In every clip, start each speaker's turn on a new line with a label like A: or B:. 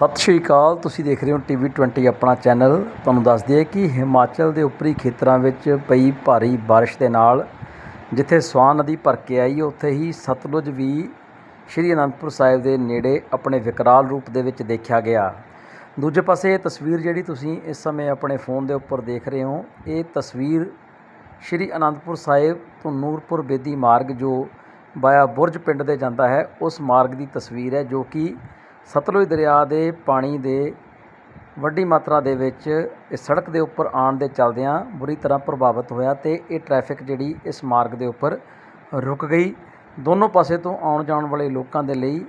A: ਸਤਿ ਸ਼੍ਰੀ ਅਕਾਲ। ਤੁਸੀਂ ਦੇਖ ਰਹੇ ਹੋ ਟੀਵੀ 20 ਆਪਣਾ ਚੈਨਲ ਤੁਹਾਨੂੰ ਦੱਸ ਦਈਏ ਕਿ ਹਿਮਾਚਲ ਦੇ ਉੱਪਰੀ ਖੇਤਰਾਂ ਵਿੱਚ ਪਈ ਭਾਰੀ ਬਾਰਿਸ਼ ਦੇ ਨਾਲ ਜਿੱਥੇ ਸਵਾਨ ਨਦੀ ਭਰ ਕੇ ਆਈ, ਉੱਥੇ ਹੀ ਸਤਲੁਜ ਵੀ ਸ਼੍ਰੀ ਅਨੰਦਪੁਰ ਸਾਹਿਬ ਦੇ ਨੇੜੇ ਆਪਣੇ ਵਿਕਰਾਲ ਰੂਪ ਦੇ ਵਿੱਚ ਦੇਖਿਆ ਗਿਆ। ਦੂਜੇ ਪਾਸੇ ਇਹ ਤਸਵੀਰ ਜਿਹੜੀ ਤੁਸੀਂ ਇਸ ਸਮੇਂ ਆਪਣੇ ਫੋਨ ਦੇ ਉੱਪਰ ਦੇਖ ਰਹੇ ਹੋ, ਇਹ ਤਸਵੀਰ ਸ਼੍ਰੀ ਅਨੰਦਪੁਰ ਸਾਹਿਬ ਤੋਂ ਨੂਰਪੁਰ ਬੇਦੀ ਮਾਰਗ ਜੋ ਬਾਇਆ ਬੁਰਜ ਪਿੰਡ ਦੇ ਜਾਂਦਾ ਹੈ, ਉਸ ਮਾਰਗ ਦੀ ਤਸਵੀਰ ਹੈ ਜੋ ਕਿ ਸਤਲੁਜ ਦਰਿਆ ਦੇ ਪਾਣੀ ਦੇ ਵੱਡੀ ਮਾਤਰਾ ਦੇ ਵਿੱਚ ਇਸ ਸੜਕ ਦੇ ਉੱਪਰ ਆਉਣ ਦੇ ਚਲਦਿਆਂ ਬੁਰੀ ਤਰ੍ਹਾਂ ਪ੍ਰਭਾਵਿਤ ਹੋਇਆ ਤੇ ਇਹ ਟ੍ਰੈਫਿਕ ਜਿਹੜੀ ਇਸ ਮਾਰਗ ਦੇ ਉੱਪਰ ਰੁਕ ਗਈ। ਦੋਨੋਂ ਪਾਸੇ ਤੋਂ ਆਉਣ ਜਾਣ ਵਾਲੇ ਲੋਕਾਂ ਦੇ ਲਈ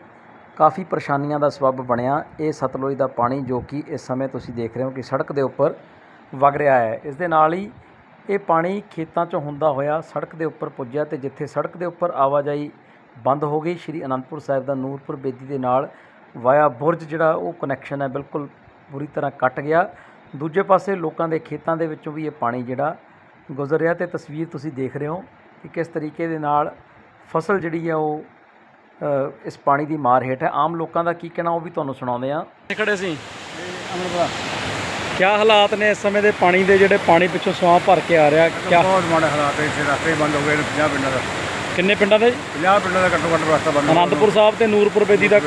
A: ਕਾਫੀ ਪਰੇਸ਼ਾਨੀਆਂ ਦਾ ਸਬਬ ਬਣਿਆ। ਇਹ ਸਤਲੁਜ ਦਾ ਪਾਣੀ ਜੋ ਕਿ ਇਸ ਸਮੇਂ ਤੁਸੀਂ ਦੇਖ ਰਹੇ ਹੋ ਕਿ ਸੜਕ ਦੇ ਉੱਪਰ ਵਗ ਰਿਹਾ ਹੈ। ਇਸ ਦੇ ਨਾਲ ਹੀ ਇਹ ਪਾਣੀ ਖੇਤਾਂ 'ਚੋਂ ਹੁੰਦਾ ਹੋਇਆ ਸੜਕ ਦੇ ਉੱਪਰ ਪੁੱਜਿਆ ਤੇ ਜਿੱਥੇ ਸੜਕ ਦੇ ਉੱਪਰ ਆਵਾਜਾਈ ਬੰਦ ਹੋ ਗਈ, ਸ਼੍ਰੀ ਅਨੰਦਪੁਰ ਸਾਹਿਬ ਦਾ ਨੂਰਪੁਰ ਬੇਦੀ ਦੇ ਨਾਲ ਵਾਇਆ ਬੁਰਜ ਜਿਹੜਾ ਉਹ ਕਨੈਕਸ਼ਨ ਹੈ ਬਿਲਕੁਲ ਬੁਰੀ ਤਰ੍ਹਾਂ ਕੱਟ ਗਿਆ। ਦੂਜੇ ਪਾਸੇ ਲੋਕਾਂ ਦੇ ਖੇਤਾਂ ਦੇ ਵਿੱਚੋਂ ਵੀ ਇਹ ਪਾਣੀ ਜਿਹੜਾ ਗੁਜ਼ਰ ਰਿਹਾ ਤੇ ਤਸਵੀਰ ਤੁਸੀਂ ਦੇਖ ਰਹੇ ਹੋ ਕਿ ਕਿਸ ਤਰੀਕੇ ਦੇ ਨਾਲ ਫਸਲ ਜਿਹੜੀ ਆ ਉਹ ਇਸ ਪਾਣੀ ਦੀ ਮਾਰ ਹੇਠ ਹੈ। ਆਮ ਲੋਕਾਂ ਦਾ ਕੀ ਕਹਿਣਾ ਉਹ ਵੀ ਤੁਹਾਨੂੰ ਸੁਣਾਉਂਦੇ ਆ ਖੜੇ ਸੀ? ਕੀ ਹਾਲਾਤ ਨੇ ਇਸ ਸਮੇਂ ਦੇ ਪਾਣੀ ਦੇ ਜਿਹੜੇ ਪਾਣੀ ਪਿੱਛੋਂ ਸਵਾਹ ਭਰ ਕੇ ਆ ਰਿਹਾ? ਕਿਆ
B: ਬਹੁਤ ਮਾੜੇ ਹਾਲਾਤ ਹੈ ਇੱਥੇ ਰਸਤੇ ਬੰਦ ਹੋ ਗਏ ਨੇ 50 ਪਿੰਡਾਂ ਦਾ।
A: ਕਿੰਨੇ ਪਿੰਡਾਂ ਦੇ?
B: 50 ਪਿੰਡਾਂ ਦਾ ਘੱਟੋ ਘੱਟ ਰਸਤਾ ਬੰਦ ਹੋ।
A: ਅਨੰਦਪੁਰ ਸਾਹਿਬ ਤੇ ਨੂਰਪੁਰ ਬੇਦੀ ਦਾ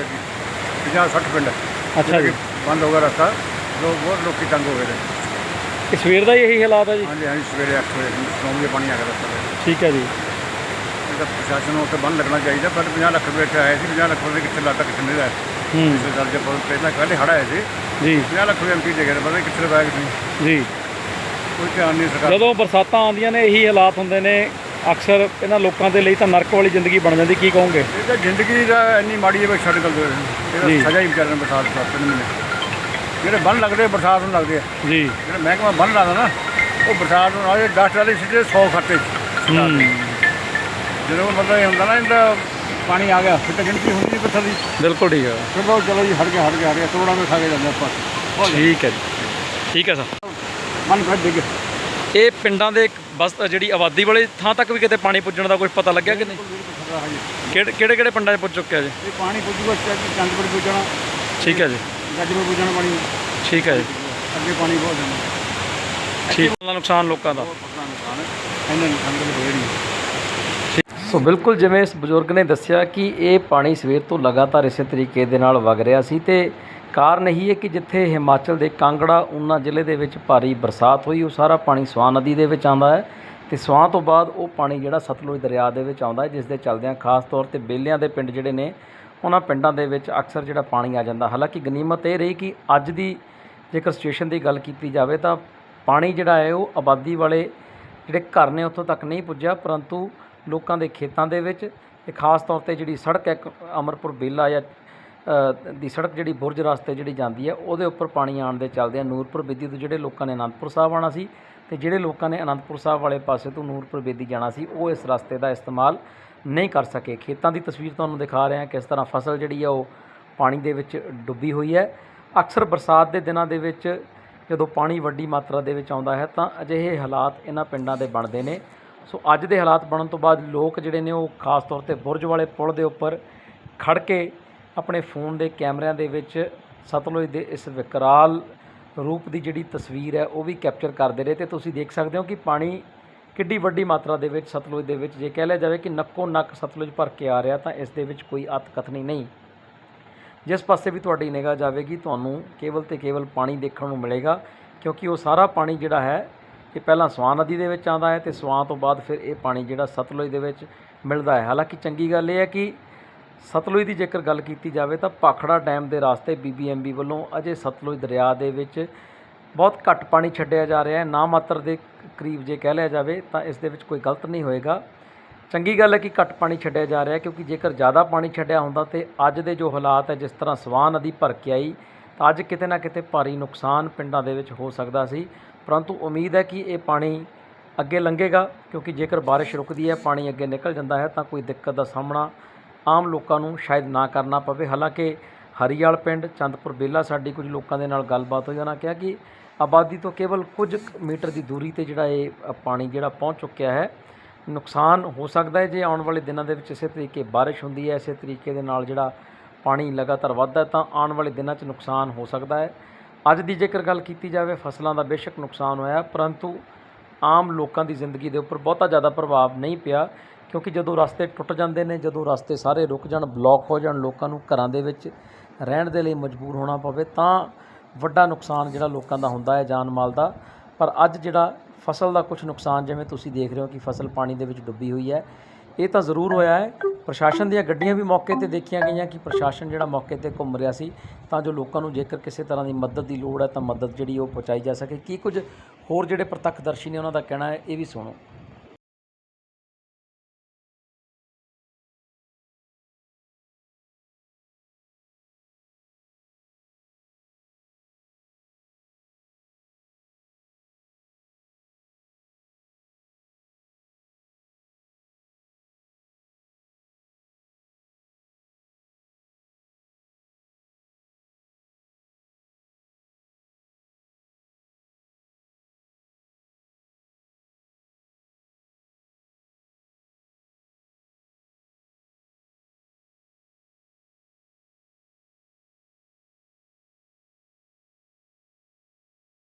B: 50 60 ਪਿੰਡ।
A: ਅੱਛਾ ਜੀ।
B: ਬੰਦ ਹੋ ਗਿਆ ਰਸਤਾ ਲੋਕ ਬਹੁਤ ਲੋਕੀ ਤੰਗ ਹੋ ਗਏ ਨੇ।
A: ਕਿ ਸਵੇਰ ਦਾ ਹੀ ਇਹੀ ਹਾਲਾਤ ਹੈ ਜੀ?
B: ਹਾਂਜੀ ਹਾਂਜੀ ਸਵੇਰੇ 8 ਵਜੇ 9 ਵਜੇ ਪਾਣੀ ਆ ਗਿਆ ਰਸਤਾ। ਤੇ
A: ਠੀਕ ਹੈ ਜੀ।
B: ਇਹਦਾ ਪ੍ਰਸ਼ਾਸਨ ਨੂੰ ਉੱਥੇ ਬੰਦ ਲੱਗਣਾ ਚਾਹੀਦਾ ਪਰ 50 ਲੱਖ ਰੁਪਏ ਇੱਥੇ ਆਏ ਸੀ 50 ਲੱਖ ਰੁਪਏ ਕਿੱਥੇ ਲਾਤਾ ਕਿੱਥੇ ਨਹੀਂ ਲਾਇਆ।
A: ਹੂੰ।
B: ਪਿਛਲੇ ਸਾਲ ਜੇ ਪਹਿਲਾਂ ਪਹਿਲੇ ਹੜਾ ਆਏ ਸੀ
A: ਜੀ।
B: 50 ਲੱਖ ਰੁਪਏ ਐਮਪੀ ਦੇ ਗਏ ਕਿੱਥੇ ਲਗਾਇਆ ਕਿੱਥੇ।
A: ਜੀ।
B: ਕੋਈ ਧਿਆਨ ਨਹੀਂ ਸਰਕਾਰ
A: ਜਦੋਂ ਬਰਸਾਤਾਂ ਆਉਂਦੀਆਂ ਨੇ ਇਹੀ ਹਾਲਾਤ ਹੁੰਦੇ ਨੇ। ਅਕਸਰ ਇਹਨਾਂ ਲੋਕਾਂ ਦੇ ਲਈ ਤਾਂ ਨਰਕ ਵਾਲੀ ਜ਼ਿੰਦਗੀ ਬਣ ਜਾਂਦੀ ਕੀ ਕਹੋਗੇ?
B: ਇਹ ਤਾਂ ਜ਼ਿੰਦਗੀ ਦਾ ਇੰਨੀ ਮਾੜੀ ਹੈ ਵੀ ਛੱਡ ਗੱਲ ਦੋ
A: ਜੀ।
B: ਇਹਦਾ ਸਜ਼ਾ ਹੀ ਵਿਚਾਰੇ ਨੂੰ ਬਰਸਾਤ ਦਾ ਤਿੰਨ ਮਹੀਨੇ। ਜਿਹੜੇ ਬੰਨ ਲੱਗਦੇ ਬਰਸਾਤ ਨੂੰ ਲੱਗਦੇ ਆ।
A: ਜੀ।
B: ਜਿਹੜਾ ਮਹਿਕਮਾ ਬੰਨ ਲਾਦਾ ਨਾ ਉਹ ਬਰਸਾਤ ਨੂੰ ਆਏ 10 ਵਾਲੀ ਸਿੱਧੇ 100 ਖਾਤੇ 'ਚ।
A: ਹੂੰ।
B: ਜਦੋਂ ਮਤਲਬ ਇਹ ਹੁੰਦਾ ਨਾ ਇਹਦਾ ਪਾਣੀ ਆ ਗਿਆ ਫਿਰ ਤਾਂ ਗਿਣਤੀ ਹੁੰਦੀ ਨਹੀਂ ਪੱਥਰ ਦੀ।
A: ਬਿਲਕੁਲ ਠੀਕ ਹੈ
B: ਫਿਰ ਬਹੁਤ ਚਲੋ ਜੀ ਹਟ ਗਿਆ ਹਟ ਗਿਆ ਹਟ ਗਿਆ ਕਰੋੜਾਂ ਦੇ ਖਾ ਕੇ ਜਾਂਦੇ ਆਪਾਂ।
A: ਠੀਕ ਹੈ ਜੀ। ਠੀਕ ਹੈ ਸਰ।
B: ਮਨ ਕੱਢ ਡਿੱਗ
A: ਇਹ ਪਿੰਡਾਂ ਦੇ ਬਸ ਜਿਹੜੀ ਆਬਾਦੀ ਵਾਲੇ ਥਾਂ ਤੱਕ ਵੀ ਕਿਤੇ ਪਾਣੀ ਪੁੱਜਣ ਦਾ ਕੁਝ ਪਤਾ ਲੱਗਿਆ ਕਿ ਨਹੀਂ? ਕਿਹੜੇ ਕਿਹੜੇ ਕਿਹੜੇ ਪਿੰਡਾਂ 'ਚ ਪੁੱਜ ਚੁੱਕਿਆ ਜੀ?
B: ਇਹ ਪਾਣੀ ਪੁੱਜੂਗਾ ਚੰਦਪੁਰ ਪੁੱਜਣਾ।
A: ਠੀਕ ਹੈ ਜੀ।
B: ਗੱਜਪੁਰ ਪੁੱਜਣਾ ਪਾਣੀ।
A: ਠੀਕ ਹੈ ਜੀ।
B: ਅੱਗੇ ਪਾਣੀ ਬਹੁਤ ਜਾਂਦਾ।
A: ਠੀਕ। ਦਾ ਨੁਕਸਾਨ ਲੋਕਾਂ ਦਾ।
B: ਨੁਕਸਾਨ ਇਹਨਾਂ ਨੂੰ ਸੰਗਲ ਹੋਏ ਨਹੀਂ।
A: ਸੋ ਬਿਲਕੁਲ ਜਿਵੇਂ ਇਸ ਬਜ਼ੁਰਗ ਨੇ ਦੱਸਿਆ ਕਿ ਇਹ ਪਾਣੀ ਸਵੇਰ ਤੋਂ ਲਗਾਤਾਰ ਇਸੇ ਤਰੀਕੇ ਦੇ ਨਾਲ ਵਗ ਰਿਹਾ ਸੀ ਤੇ ਕਾਰਨ ਇਹੀ ਹੈ ਕਿ ਜਿੱਥੇ ਹਿਮਾਚਲ ਦੇ ਕਾਂਗੜਾ ਊਨਾ ਜ਼ਿਲ੍ਹੇ ਦੇ ਵਿੱਚ ਭਾਰੀ ਬਰਸਾਤ ਹੋਈ, ਉਹ ਸਾਰਾ ਪਾਣੀ ਸਵਾਂ ਨਦੀ ਦੇ ਵਿੱਚ ਆਉਂਦਾ ਹੈ ਤੇ ਸਵਾਂ ਤੋਂ ਬਾਅਦ ਉਹ ਪਾਣੀ ਜਿਹੜਾ ਸਤਲੁਜ ਦਰਿਆ ਦੇ ਵਿੱਚ ਆਉਂਦਾ ਹੈ, ਜਿਸ ਦੇ ਚਲਦਿਆਂ ਖਾਸ ਤੌਰ ਤੇ ਬੇਲਿਆਂ ਦੇ ਪਿੰਡ ਜਿਹੜੇ ਨੇ, ਉਹਨਾਂ ਪਿੰਡਾਂ ਦੇ ਵਿੱਚ ਅਕਸਰ ਜਿਹੜਾ ਪਾਣੀ ਆ ਜਾਂਦਾ। ਹਾਲਾਂਕਿ ਗਨੀਮਤ ਇਹ ਰਹੀ ਕਿ ਅੱਜ ਦੀ ਜੇਕਰ ਸਿਚੁਏਸ਼ਨ ਦੀ ਗੱਲ ਕੀਤੀ ਜਾਵੇ ਤਾਂ ਪਾਣੀ ਜਿਹੜਾ ਹੈ, ਉਹ ਆਬਾਦੀ ਵਾਲੇ ਜਿਹੜੇ ਘਰ ਨੇ ਉੱਥੋਂ ਤੱਕ ਨਹੀਂ ਪੁੱਜਿਆ, ਪਰੰਤੂ ਲੋਕਾਂ ਦੇ ਖੇਤਾਂ ਦੇ ਵਿੱਚ ਤੇ ਖਾਸ ਤੌਰ ਤੇ ਜਿਹੜੀ ਸੜਕ ਹੈ, ਇੱਕ ਅਮਰਪੁਰ ਬੇਲਾ ਜਾਂ ਦੀ ਸੜਕ ਜਿਹੜੀ ਬੁਰਜ ਰਸਤੇ ਜਿਹੜੀ ਜਾਂਦੀ ਹੈ, ਉਹਦੇ ਉੱਪਰ ਪਾਣੀ ਆਉਣ ਦੇ ਚੱਲਦੇ ਆ। ਨੂਰਪੁਰ ਬੇਦੀ ਤੋਂ ਜਿਹੜੇ ਲੋਕਾਂ ਨੇ ਅਨੰਦਪੁਰ ਸਾਹਿਬ ਆਉਣਾ ਸੀ ਤੇ ਜਿਹੜੇ ਲੋਕਾਂ ਨੇ ਅਨੰਦਪੁਰ ਸਾਹਿਬ ਵਾਲੇ ਪਾਸੇ ਤੋਂ ਨੂਰਪੁਰ ਬੇਦੀ ਜਾਣਾ ਸੀ, ਉਹ ਇਸ ਰਸਤੇ ਦਾ ਇਸਤੇਮਾਲ ਨਹੀਂ ਕਰ ਸਕੇ। ਖੇਤਾਂ ਦੀ ਤਸਵੀਰ ਤੁਹਾਨੂੰ ਦਿਖਾ ਰਹੇ ਹਾਂ, ਕਿਸ ਤਰ੍ਹਾਂ ਫਸਲ ਜਿਹੜੀ ਆ, ਉਹ ਪਾਣੀ ਦੇ ਵਿੱਚ ਡੁੱਬੀ ਹੋਈ ਹੈ। ਅਕਸਰ ਬਰਸਾਤ ਦੇ ਦਿਨਾਂ ਦੇ ਵਿੱਚ ਜਦੋਂ ਪਾਣੀ ਵੱਡੀ ਮਾਤਰਾ ਦੇ ਵਿੱਚ ਆਉਂਦਾ ਹੈ, ਤਾਂ ਅਜਿਹੇ ਹਾਲਾਤ ਇਹਨਾਂ ਪਿੰਡਾਂ ਦੇ ਬਣਦੇ ਨੇ। ਸੋ ਅੱਜ ਦੇ ਹਾਲਾਤ ਬਣਨ ਤੋਂ ਬਾਅਦ ਲੋਕ ਜਿਹੜੇ ਨੇ, ਉਹ ਖਾਸ ਤੌਰ ਤੇ ਬੁਰਜ ਵਾਲੇ ਪੁਲ ਦੇ ਉੱਪਰ ਖੜ ਕੇ ਆਪਣੇ ਫੋਨ ਦੇ ਕੈਮਰਿਆਂ ਦੇ ਵਿੱਚ ਸਤਲੁਜ ਦੇ ਇਸ ਵਿਕਰਾਲ ਰੂਪ ਦੀ ਜਿਹੜੀ ਤਸਵੀਰ ਹੈ, ਉਹ ਵੀ ਕੈਪਚਰ ਕਰਦੇ ਰਹੇ ਤੇ ਤੁਸੀਂ ਦੇਖ ਸਕਦੇ ਹੋ ਕਿ ਪਾਣੀ ਕਿੱਡੀ ਵੱਡੀ ਮਾਤਰਾ ਦੇ ਵਿੱਚ ਸਤਲੁਜ ਦੇ ਵਿੱਚ ਜੇ ਕਹਿ ਲਿਆ ਜਾਵੇ ਕਿ ਨੱਕੋ ਨੱਕ ਸਤਲੁਜ ਭਰ ਕੇ ਆ ਰਿਹਾ ਤਾਂ ਇਸ ਦੇ ਵਿੱਚ ਕੋਈ ਅਤਕਥਨੀ ਨਹੀਂ। ਜਿਸ ਪਾਸੇ ਵੀ ਤੁਹਾਡੀ ਨਿਗਾਹ ਜਾਵੇਗੀ, ਤੁਹਾਨੂੰ ਕੇਵਲ ਤੇ ਕੇਵਲ ਪਾਣੀ ਦੇਖਣ ਨੂੰ ਮਿਲੇਗਾ, ਕਿਉਂਕਿ ਉਹ ਸਾਰਾ ਪਾਣੀ ਜਿਹੜਾ ਹੈ, ਇਹ ਪਹਿਲਾਂ ਸਵਾਂ ਨਦੀ ਦੇ ਵਿੱਚ ਆਉਂਦਾ ਹੈ ਤੇ ਸਵਾਂ ਤੋਂ ਬਾਅਦ ਫਿਰ ਇਹ ਪਾਣੀ ਜਿਹੜਾ ਸਤਲੁਜ ਦੇ ਵਿੱਚ ਮਿਲਦਾ ਹੈ। ਹਾਲਾਂਕਿ ਚੰਗੀ ਗੱਲ ਇਹ ਹੈ ਕਿ ਸਤਲੁਜ ਦੀ ਜੇਕਰ ਗੱਲ ਕੀਤੀ ਜਾਵੇ ਤਾਂ ਭਾਖੜਾ ਡੈਮ ਦੇ ਰਾਸਤੇ ਬੀਬੀਐਮਬੀ ਵੱਲੋਂ ਅਜੇ ਸਤਲੁਜ ਦਰਿਆ ਦੇ ਵਿੱਚ ਬਹੁਤ ਘੱਟ ਪਾਣੀ ਛੱਡਿਆ ਜਾ ਰਿਹਾ ਹੈ। ਨਾ ਮਾਤਰ ਦੇ ਕਰੀਬ ਜੇ ਕਹਿ ਲਿਆ ਜਾਵੇ ਤਾਂ ਇਸ ਦੇ ਵਿੱਚ ਕੋਈ ਗਲਤ ਨਹੀਂ ਹੋਏਗਾ। ਚੰਗੀ ਗੱਲ ਹੈ ਕਿ ਘੱਟ ਪਾਣੀ ਛੱਡਿਆ ਜਾ ਰਿਹਾ ਕਿਉਂਕਿ ਜੇਕਰ ਜ਼ਿਆਦਾ ਪਾਣੀ ਛੱਡਿਆ ਹੁੰਦਾ ਤੇ ਅੱਜ ਦੇ ਜੋ ਹਾਲਾਤ ਹੈ, ਜਿਸ ਤਰ੍ਹਾਂ ਸਵਾਂ ਨਦੀ ਭਰ ਕੇ ਆਈ, ਤਾਂ ਅੱਜ ਕਿਤੇ ਨਾ ਕਿਤੇ ਭਾਰੀ ਨੁਕਸਾਨ ਪਿੰਡਾਂ ਦੇ ਵਿੱਚ ਹੋ ਸਕਦਾ ਸੀ। ਪਰੰਤੂ ਉਮੀਦ ਹੈ ਕਿ ਇਹ ਪਾਣੀ ਅੱਗੇ ਲੰਘੇਗਾ ਕਿਉਂਕਿ ਜੇਕਰ ਬਾਰਿਸ਼ ਰੁਕਦੀ ਹੈ, ਪਾਣੀ ਅੱਗੇ ਨਿਕਲ ਜਾਂਦਾ ਹੈ, ਤਾਂ ਕੋਈ ਦਿੱਕਤ ਦਾ ਸਾਹਮਣਾ ਆਮ ਲੋਕਾਂ ਨੂੰ ਸ਼ਾਇਦ ਨਾ ਕਰਨਾ ਪਵੇ। ਹਾਲਾਂਕਿ ਹਰੀਵਾਲ ਪਿੰਡ, ਚੰਦਪੁਰ ਬੇਲਾ ਸਾਡੀ ਕੁਝ ਲੋਕਾਂ ਦੇ ਨਾਲ ਗੱਲਬਾਤ ਹੋਈ। ਉਹਨਾਂ ਕਿਹਾ ਕਿ ਆਬਾਦੀ ਤੋਂ ਕੇਵਲ ਕੁਝ ਮੀਟਰ ਦੀ ਦੂਰੀ ਤੇ ਜਿਹੜਾ ਇਹ ਪਾਣੀ ਜਿਹੜਾ ਪਹੁੰਚ ਚੁੱਕਿਆ ਹੈ, ਨੁਕਸਾਨ ਹੋ ਸਕਦਾ ਹੈ। ਜੇ ਆਉਣ ਵਾਲੇ ਦਿਨਾਂ ਦੇ ਵਿੱਚ ਇਸੇ ਤਰੀਕੇ ਬਾਰਿਸ਼ ਹੁੰਦੀ ਹੈ, ਇਸੇ ਤਰੀਕੇ ਦੇ ਨਾਲ ਜਿਹੜਾ ਪਾਣੀ ਲਗਾਤਾਰ ਵੱਧਦਾ ਤਾਂ ਆਉਣ ਵਾਲੇ ਦਿਨਾਂ 'ਚ ਨੁਕਸਾਨ ਹੋ ਸਕਦਾ ਹੈ। ਅੱਜ ਦੀ ਜੇਕਰ ਗੱਲ ਕੀਤੀ ਜਾਵੇ, ਫਸਲਾਂ ਦਾ ਬੇਸ਼ੱਕ ਨੁਕਸਾਨ ਹੋਇਆ ਪਰੰਤੂ ਆਮ ਲੋਕਾਂ ਦੀ ਜ਼ਿੰਦਗੀ ਦੇ ਉੱਪਰ ਬਹੁਤਾ ਜ਼ਿਆਦਾ ਪ੍ਰਭਾਵ ਨਹੀਂ ਪਿਆ। ਕਿਉਂਕਿ ਜਦੋਂ ਰਸਤੇ ਟੁੱਟ ਜਾਂਦੇ ਨੇ, ਜਦੋਂ ਰਸਤੇ ਸਾਰੇ ਰੁਕ ਜਾਣ, ਬਲੌਕ ਹੋ ਜਾਣ ਲੋਕਾਂ ਨੂੰ ਘਰਾਂ ਦੇ ਵਿੱਚ ਰਹਿਣ ਦੇ ਲਈ ਮਜਬੂਰ ਹੋਣਾ ਪਵੇ, ਤਾਂ ਵੱਡਾ ਨੁਕਸਾਨ ਜਿਹੜਾ ਲੋਕਾਂ ਦਾ ਹੁੰਦਾ ਹੈ ਜਾਨ ਮਾਲ ਦਾ। ਪਰ ਅੱਜ ਜਿਹੜਾ ਫਸਲ ਦਾ ਕੁਝ ਨੁਕਸਾਨ, ਜਿਵੇਂ ਤੁਸੀਂ ਦੇਖ ਰਹੇ ਹੋ ਕਿ ਫਸਲ ਪਾਣੀ ਦੇ ਵਿੱਚ ਡੁੱਬੀ ਹੋਈ ਹੈ, ਇਹ ਤਾਂ ਜ਼ਰੂਰ ਹੋਇਆ ਹੈ। ਪ੍ਰਸ਼ਾਸਨ ਦੀਆਂ ਗੱਡੀਆਂ ਵੀ ਮੌਕੇ ਤੇ ਦੇਖੀਆਂ ਗਈਆਂ ਕਿ ਪ੍ਰਸ਼ਾਸਨ ਜਿਹੜਾ ਮੌਕੇ ਤੇ ਘੁੰਮ ਰਿਹਾ ਸੀ, ਤਾਂ ਜੋ ਲੋਕਾਂ ਨੂੰ ਜੇਕਰ ਕਿਸੇ ਤਰ੍ਹਾਂ ਦੀ ਮਦਦ ਦੀ ਲੋੜ ਹੈ, ਤਾਂ ਮਦਦ ਜਿਹੜੀ ਉਹ ਪਹੁੰਚਾਈ ਜਾ ਸਕੇ। ਕੀ ਕੁਝ ਹੋਰ ਜਿਹੜੇ ਪ੍ਰਤੱਖਦਰਸ਼ੀ ਨੇ ਉਹਨਾਂ ਦਾ ਕਹਿਣਾ ਹੈ, ਇਹ ਵੀ ਸੁਣੋ।